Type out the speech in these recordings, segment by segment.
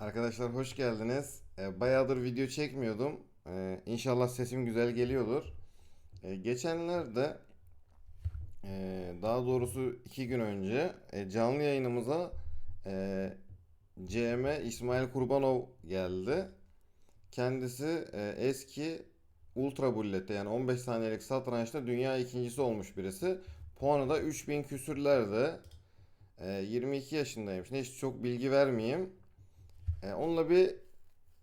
Arkadaşlar hoş geldiniz. Ee, bayağıdır video çekmiyordum. Ee, inşallah sesim güzel geliyordur. Ee, geçenlerde, e, daha doğrusu iki gün önce e, canlı yayınımıza e, CM İsmail Kurbanov geldi. Kendisi e, eski Ultra Bullet'te yani 15 saniyelik satrançta dünya ikincisi olmuş birisi. Puanı da 3000 küsürlerde. E, 22 yaşındaymış. Neyse çok bilgi vermeyeyim. E, onunla bir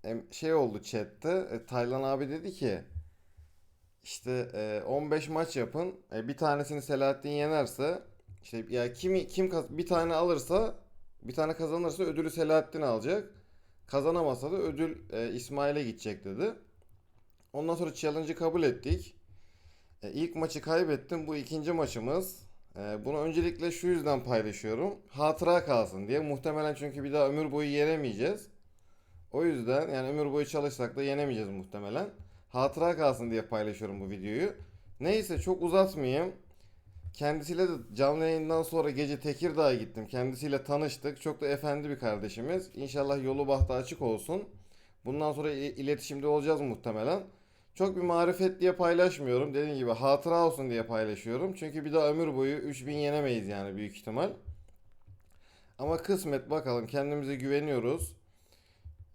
e, şey oldu chatte. E, Taylan abi dedi ki işte e, 15 maç yapın. E, bir tanesini Selahattin yenerse işte ya kimi kim bir tane alırsa bir tane kazanırsa ödülü Selahattin alacak. Kazanamazsa da ödül e, İsmail'e gidecek dedi. Ondan sonra challenge'ı kabul ettik. E, ilk maçı kaybettim. Bu ikinci maçımız. E, bunu öncelikle şu yüzden paylaşıyorum. Hatıra kalsın diye. Muhtemelen çünkü bir daha ömür boyu yenemeyeceğiz. O yüzden yani ömür boyu çalışsak da yenemeyeceğiz muhtemelen. Hatıra kalsın diye paylaşıyorum bu videoyu. Neyse çok uzatmayayım. Kendisiyle de canlı yayından sonra gece Tekirdağ'a gittim. Kendisiyle tanıştık. Çok da efendi bir kardeşimiz. İnşallah yolu bahtı açık olsun. Bundan sonra iletişimde olacağız muhtemelen. Çok bir marifet diye paylaşmıyorum. Dediğim gibi hatıra olsun diye paylaşıyorum. Çünkü bir daha ömür boyu 3000 yenemeyiz yani büyük ihtimal. Ama kısmet bakalım kendimize güveniyoruz.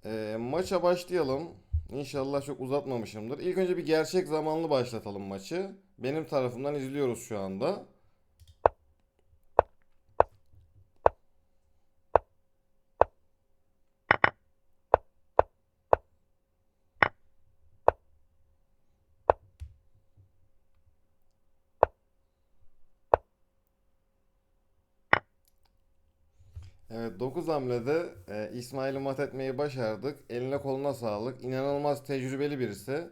Ee, maça başlayalım. İnşallah çok uzatmamışımdır. İlk önce bir gerçek zamanlı başlatalım maçı. Benim tarafımdan izliyoruz şu anda. Evet 9 hamlede e, İsmail'i mat etmeyi başardık. Eline koluna sağlık. İnanılmaz tecrübeli birisi.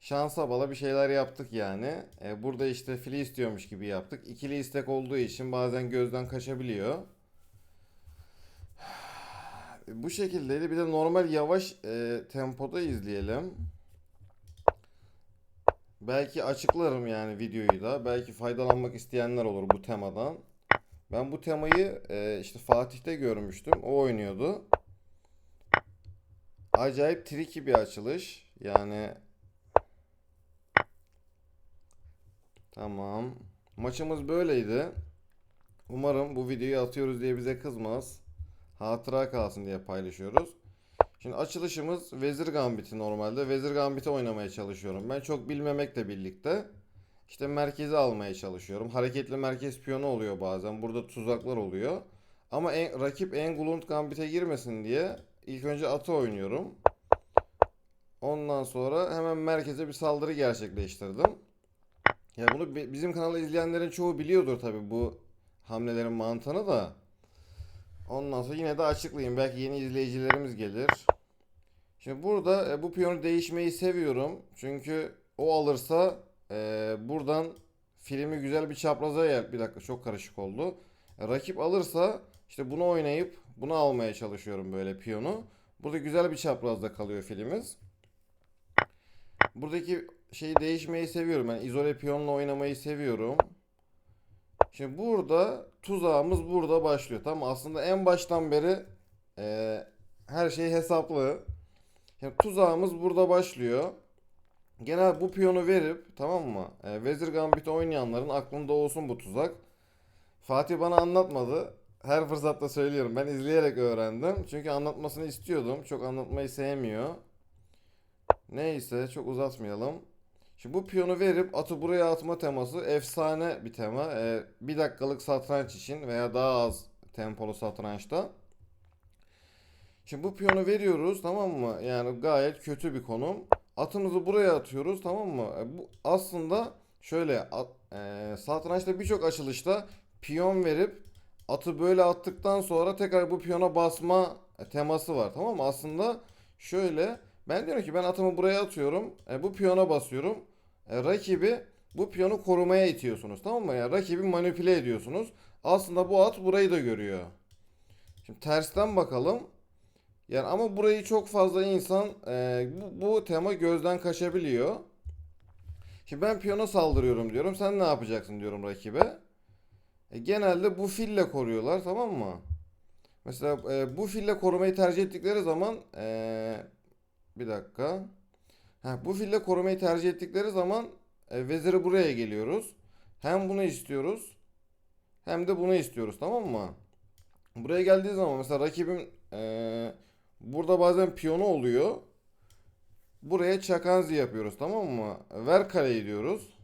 Şansa bala bir şeyler yaptık yani. E, burada işte fili istiyormuş gibi yaptık. İkili istek olduğu için bazen gözden kaçabiliyor. Bu şekildeydi. Bir de normal yavaş e, tempoda izleyelim. Belki açıklarım yani videoyu da. Belki faydalanmak isteyenler olur bu temadan. Ben bu temayı e, işte Fatih'te görmüştüm. O oynuyordu. Acayip tricky bir açılış. Yani tamam. Maçımız böyleydi. Umarım bu videoyu atıyoruz diye bize kızmaz. Hatıra kalsın diye paylaşıyoruz. Şimdi açılışımız Vezir Gambit'i normalde. Vezir Gambit'i oynamaya çalışıyorum. Ben çok bilmemekle birlikte işte merkezi almaya çalışıyorum. Hareketli merkez piyonu oluyor bazen. Burada tuzaklar oluyor. Ama en, rakip Engulund Gambit'e girmesin diye ilk önce atı oynuyorum. Ondan sonra hemen merkeze bir saldırı gerçekleştirdim. Ya bunu bi- bizim kanalı izleyenlerin çoğu biliyordur tabii bu hamlelerin mantığını da. Ondan sonra yine de açıklayayım. Belki yeni izleyicilerimiz gelir. Şimdi burada e, bu piyonu değişmeyi seviyorum. Çünkü o alırsa e, buradan filmi güzel bir çapraza yer. Bir dakika çok karışık oldu. Rakip alırsa işte bunu oynayıp bunu almaya çalışıyorum böyle piyonu. Burada güzel bir çaprazda kalıyor filmimiz. Buradaki şeyi değişmeyi seviyorum. Yani izole piyonla oynamayı seviyorum. Şimdi burada tuzağımız burada başlıyor. Tamam aslında en baştan beri e, her şey hesaplı. Şimdi tuzağımız burada başlıyor. Genel bu piyonu verip tamam mı? E, Vezir Gambit oynayanların aklında olsun bu tuzak. Fatih bana anlatmadı. Her fırsatta söylüyorum. Ben izleyerek öğrendim. Çünkü anlatmasını istiyordum. Çok anlatmayı sevmiyor. Neyse çok uzatmayalım. Şimdi bu piyonu verip atı buraya atma teması efsane bir tema. E, bir dakikalık satranç için veya daha az tempolu satrançta. Şimdi bu piyonu veriyoruz tamam mı? Yani gayet kötü bir konum. Atımızı buraya atıyoruz tamam mı? E, bu aslında şöyle at, e, satrançta birçok açılışta piyon verip atı böyle attıktan sonra tekrar bu piyona basma teması var tamam mı? Aslında şöyle ben diyorum ki ben atımı buraya atıyorum. e, bu piyona basıyorum. E, rakibi bu piyonu korumaya itiyorsunuz tamam mı? Yani rakibi manipüle ediyorsunuz. Aslında bu at burayı da görüyor. Şimdi tersten bakalım. Yani ama burayı çok fazla insan e, bu, bu tema gözden kaçabiliyor. Şimdi ben piyona saldırıyorum diyorum. Sen ne yapacaksın diyorum rakibe. E, genelde bu fille koruyorlar tamam mı? Mesela e, bu fille korumayı tercih ettikleri zaman e, bir dakika. Ha, bu fille korumayı tercih ettikleri zaman e, veziri buraya geliyoruz. Hem bunu istiyoruz hem de bunu istiyoruz tamam mı? Buraya geldiği zaman mesela rakibim e, burada bazen piyonu oluyor. Buraya çakanzi yapıyoruz tamam mı? Ver kaleyi diyoruz.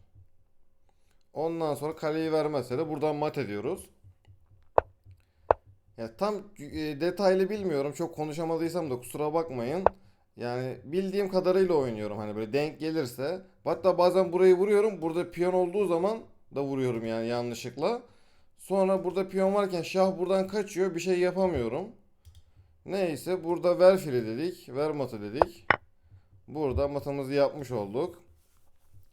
Ondan sonra kaleyi vermezse de buradan mat ediyoruz. Ya tam e, detaylı bilmiyorum. Çok konuşamadıysam da kusura bakmayın. Yani bildiğim kadarıyla oynuyorum hani böyle denk gelirse. Hatta bazen burayı vuruyorum. Burada piyon olduğu zaman da vuruyorum yani yanlışlıkla. Sonra burada piyon varken şah buradan kaçıyor. Bir şey yapamıyorum. Neyse burada ver fili dedik. Ver matı dedik. Burada matımızı yapmış olduk.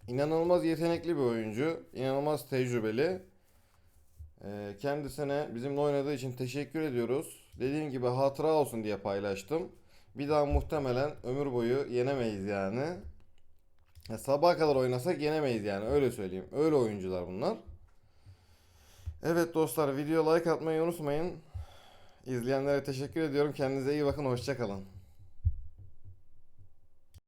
İnanılmaz yetenekli bir oyuncu. inanılmaz tecrübeli. Ee, kendisine bizimle oynadığı için teşekkür ediyoruz. Dediğim gibi hatıra olsun diye paylaştım. Bir daha muhtemelen ömür boyu yenemeyiz yani. Ya sabaha kadar oynasak yenemeyiz yani öyle söyleyeyim. Öyle oyuncular bunlar. Evet dostlar video like atmayı unutmayın. İzleyenlere teşekkür ediyorum. Kendinize iyi bakın. Hoşçakalın.